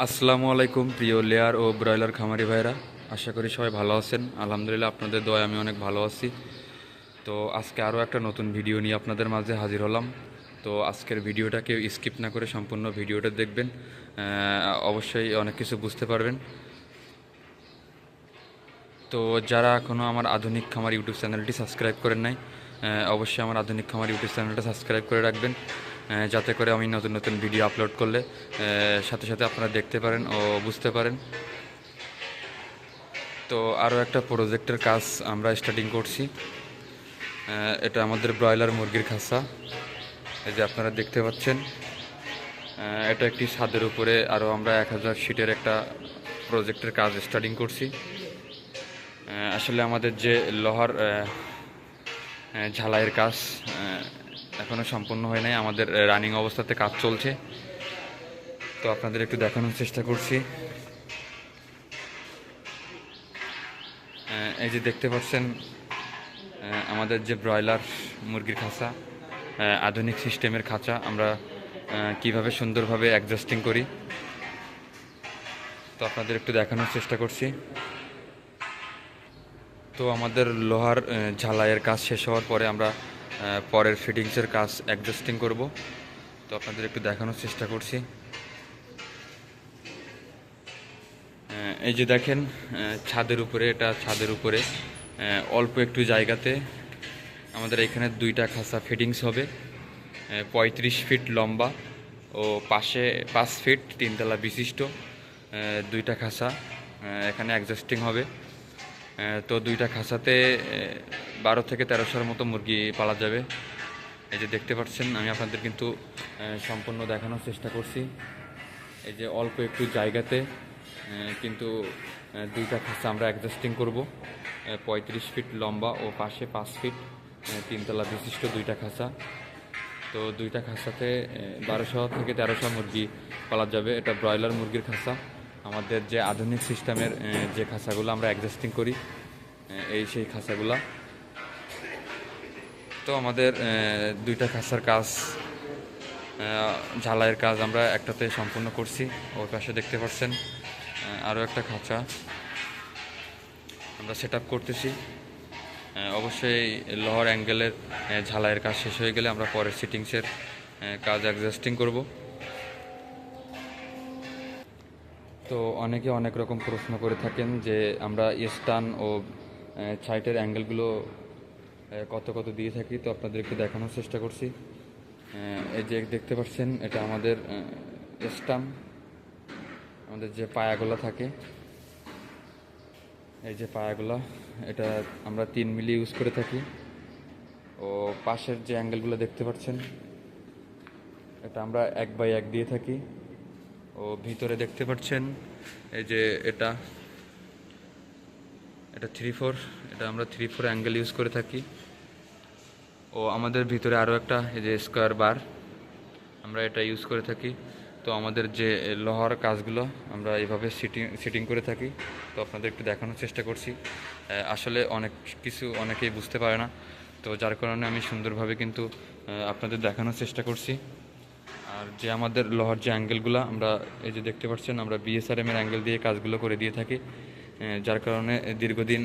আসসালামু আলাইকুম, প্রিয় লেয়ার ও ব্রয়লার খামারি ভাইরা। আশা করি সবাই ভালো আছেন। আলহামদুলিল্লাহ, আপনাদের দয় আমি অনেক ভালো আছি। তো আজকে আরও একটা নতুন ভিডিও নিয়ে আপনাদের মাঝে হাজির হলাম। তো আজকের ভিডিওটা কেউ স্কিপ না করে সম্পূর্ণ ভিডিওটা দেখবেন। অবশ্যই অনেক কিছু বুঝতে পারবেন। তো যারা এখনও আমার আধুনিক খামার ইউটিউব চ্যানেলটি সাবস্ক্রাইব করেন নাই অবশ্যই আমার আধুনিক খামার ইউটিউব চ্যানেলটা সাবস্ক্রাইব করে রাখবেন। যাতে করে আমি নতুন নতুন ভিডিও আপলোড করলে সাথে সাথে আপনারা দেখতে পারেন ও বুঝতে পারেন। তো আরও একটা প্রজেক্টের কাজ আমরা স্টার্টিং করছি। এটা আমাদের ব্রয়লার মুরগির খাসা। এই যে আপনারা দেখতে পাচ্ছেন এটা একটি ছাদের উপরে আরও আমরা এক হাজার সিটের একটা প্রজেক্টের কাজ স্টার্টিং করছি। আসলে আমাদের যে লোহার ঝালাইয়ের কাজ এখনও সম্পূর্ণ হয় নাই। আমাদের রানিং অবস্থাতে কাজ চলছে। তো আপনাদের একটু দেখানোর চেষ্টা করছি। এই যে দেখতে পাচ্ছেন আমাদের যে ব্রয়লার মুরগির খাঁচা আধুনিক সিস্টেমের খাঁচা, আমরা কীভাবে সুন্দরভাবে অ্যাডজাস্টিং করি। তো আপনাদের একটু দেখানোর চেষ্টা করছি। তো আমাদের লোহার ঝালাইয়ের কাজ শেষ হওয়ার পরে আমরা পরের ফিটিংসের কাজ অ্যাডজাস্টিং করব। তো আপনাদের একটু দেখানোর চেষ্টা করছি। এই যে দেখেন ছাদের উপরে এটা ছাদের উপরে অল্প একটু জায়গাতে আমাদের এখানে দুইটা খাসা ফিটিংস হবে। পঁয়ত্রিশ ফিট লম্বা ও পাশে পাঁচ ফিট তিনতলা বিশিষ্ট দুইটা আহ, এখানে অ্যাডজাস্টিং হবে। তো দুইটা খাঁচাতে বারো থেকে তেরোশোর মতো মুরগি পালা যাবে। এই যে দেখতে পাচ্ছেন, আমি আপনাদের কিন্তু সম্পূর্ণ দেখানোর চেষ্টা করছি। এই যে অল্প একটু জায়গাতে কিন্তু দুইটা খাঁচা আমরা অ্যাডজাস্টিং করব। পঁয়ত্রিশ ফিট লম্বা ও পাশে পাঁচ ফিট তিনতলা বিশিষ্ট দুইটা খাঁচা। তো দুইটা খাঁচাতে বারোশো থেকে তেরোশো মুরগি পালা যাবে। এটা ব্রয়লার মুরগির খাঁচা। আমাদের যে আধুনিক সিস্টেমের যে খাঁচাগুলো আমরা অ্যাডজাস্টিং করি এই সেই খাঁচাগুলা। তো আমাদের দুইটা খাঁচার কাজ ঝালাইয়ের কাজ আমরা একটাতে সম্পূর্ণ করছি। ওর পাশে দেখতে পাচ্ছেন আরও একটা খাঁচা আমরা সেট করতেছি। অবশ্যই লোহার অ্যাঙ্গেলের ঝালাইয়ের কাজ শেষ হয়ে গেলে আমরা পরের সিটিংসের কাজ অ্যাডজাস্টিং করব। তো অনেকে অনেক রকম প্রশ্ন করে থাকেন যে আমরা স্টান ও সাইটের অ্যাঙ্গেলগুলো কত কত দিয়ে থাকি তো আপনাদেরকে দেখানোর চেষ্টা করছি। এই যে দেখতে পাচ্ছেন, এটা আমাদের স্টাম আমাদের যে পায়াগুলো থাকে, এই যে পায়াগুলো, এটা আমরা তিন মিলি ইউজ করে থাকি। ও পাশের যে অ্যাঙ্গেলগুলো দেখতে পাচ্ছেন, এটা আমরা এক বাই এক দিয়ে থাকি। ও ভিতরে দেখতে পাচ্ছেন, এই যে এটা এটা থ্রি ফোর, এটা আমরা থ্রি ফোর অ্যাঙ্গেল ইউজ করে থাকি। ও আমাদের ভিতরে আরও একটা এই যে স্কোয়ার বার আমরা এটা ইউজ করে থাকি। তো আমাদের যে লোহার কাজগুলো আমরা এইভাবে সিটিং সিটিং করে থাকি। তো আপনাদের একটু দেখানোর চেষ্টা করছি। আসলে অনেক কিছু অনেকেই বুঝতে পারে না। তো যার কারণে আমি সুন্দরভাবে কিন্তু আপনাদের দেখানোর চেষ্টা করছি। আর যে আমাদের লোহার যে অ্যাঙ্গেলগুলো আমরা এই যে দেখতে পাচ্ছেন, আমরা বিএসআরএমের অ্যাঙ্গেল দিয়ে কাজগুলো করে দিয়ে থাকি। যার কারণে দীর্ঘদিন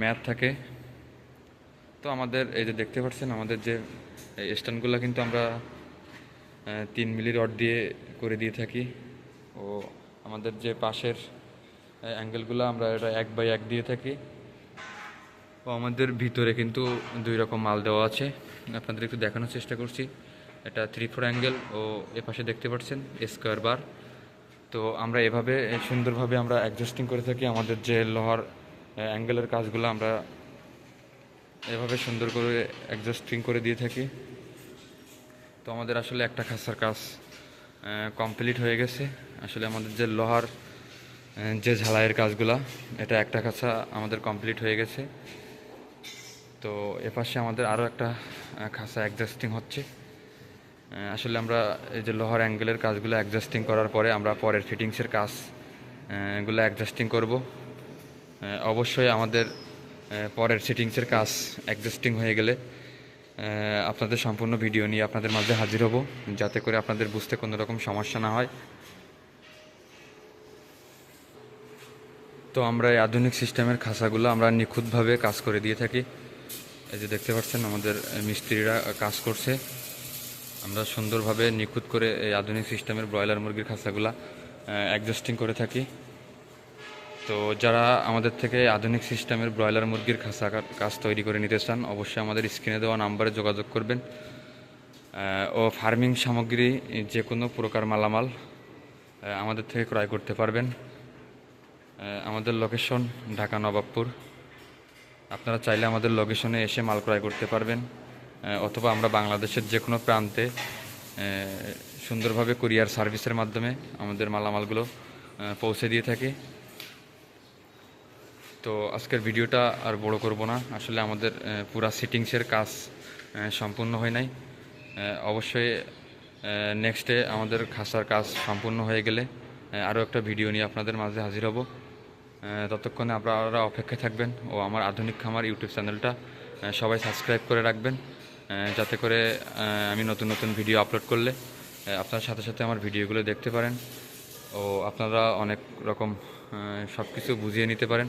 ম্যাথ থাকে। তো আমাদের এই যে দেখতে পাচ্ছেন, আমাদের যে স্ট্যান্ডগুলো কিন্তু আমরা তিন মিলি রড দিয়ে করে দিয়ে থাকি। ও আমাদের যে পাশের অ্যাঙ্গেলগুলো আমরা এটা এক বাই এক দিয়ে থাকি। ও আমাদের ভিতরে কিন্তু দুই রকম মাল দেওয়া আছে। আপনাদের একটু দেখানোর চেষ্টা করছি। এটা থ্রি ফোর অ্যাঙ্গেল ও এ পাশে দেখতে পাচ্ছেন স্কোয়ার বার তো আমরা এভাবে সুন্দরভাবে আমরা অ্যাডজাস্টিং করে থাকি। আমাদের যে লোহার অ্যাঙ্গেলের কাজগুলো আমরা এভাবে সুন্দর করে অ্যাডজাস্টিং করে দিয়ে থাকি। তো আমাদের আসলে একটা খাঁচার কাজ কমপ্লিট হয়ে গেছে। আসলে আমাদের যে লোহার যে ঝালাইয়ের কাজগুলা এটা একটা খাঁচা আমাদের কমপ্লিট হয়ে গেছে। তো এপাশে আমাদের আরও একটা খাঁচা অ্যাডজাস্টিং হচ্ছে। আসলে আমরা এই যে লোহার অ্যাঙ্গেলের কাজগুলো অ্যাডজাস্টিং করার পরে আমরা পরের ফিটিংসের কাজ আহ, অ্যাডজাস্টিং করব। অবশ্যই আমাদের পরের সেটিংসের কাজ অ্যাডজাস্টিং হয়ে গেলে আপনাদের সম্পূর্ণ ভিডিও নিয়ে আপনাদের মাঝে হাজির হব, যাতে করে আপনাদের বুঝতে কোনো রকম সমস্যা না হয়। তো আমরা এই আধুনিক সিস্টেমের খাসাগুলো আমরা নিখুঁতভাবে কাজ করে দিয়ে থাকি। এই যে দেখতে পাচ্ছেন, আমাদের মিস্ত্রিরা কাজ করছে। আমরা সুন্দরভাবে নিখুঁত করে এই আধুনিক সিস্টেমের ব্রয়লার মুরগির খাঁচাগুলো অ্যাডজাস্টিং করে থাকি। তো যারা আমাদের থেকে আধুনিক সিস্টেমের ব্রয়লার মুরগির কা- কাজ তৈরি করে নিতে চান, অবশ্যই আমাদের স্ক্রিনে দেওয়া নাম্বারে যোগাযোগ করবেন। ও ফার্মিং সামগ্রী, যে কোনো প্রকার মালামাল আমাদের থেকে ক্রয় করতে পারবেন। আমাদের লোকেশন ঢাকা নবাবপুর। আপনারা চাইলে আমাদের লোকেশনে এসে মাল ক্রয় করতে পারবেন। অথবা আমরা বাংলাদেশের যে কোনো প্রান্তে সুন্দরভাবে কুরিয়ার সার্ভিসের মাধ্যমে আমাদের মালামালগুলো পৌঁছে দিয়ে থাকি। তো আজকের ভিডিওটা আর বড় করব না। আসলে আমাদের পুরা সিটিংসের কাজ সম্পূর্ণ হয় নাই। অবশ্যই নেক্সটে আমাদের খাসার কাজ সম্পূর্ণ হয়ে গেলে আরও একটা ভিডিও নিয়ে আপনাদের মাঝে হাজির হব। ততক্ষণে আপনারা অপেক্ষায় থাকবেন ও আমার আধুনিক খামার ইউটিউব চ্যানেলটা সবাই সাবস্ক্রাইব করে রাখবেন যাতে করে আমি নতুন নতুন ভিডিও আপলোড করলে আপনার সাথে সাথে আমার ভিডিওগুলো দেখতে পারেন। ও আপনারা অনেক রকম সব কিছু বুঝিয়ে নিতে পারেন।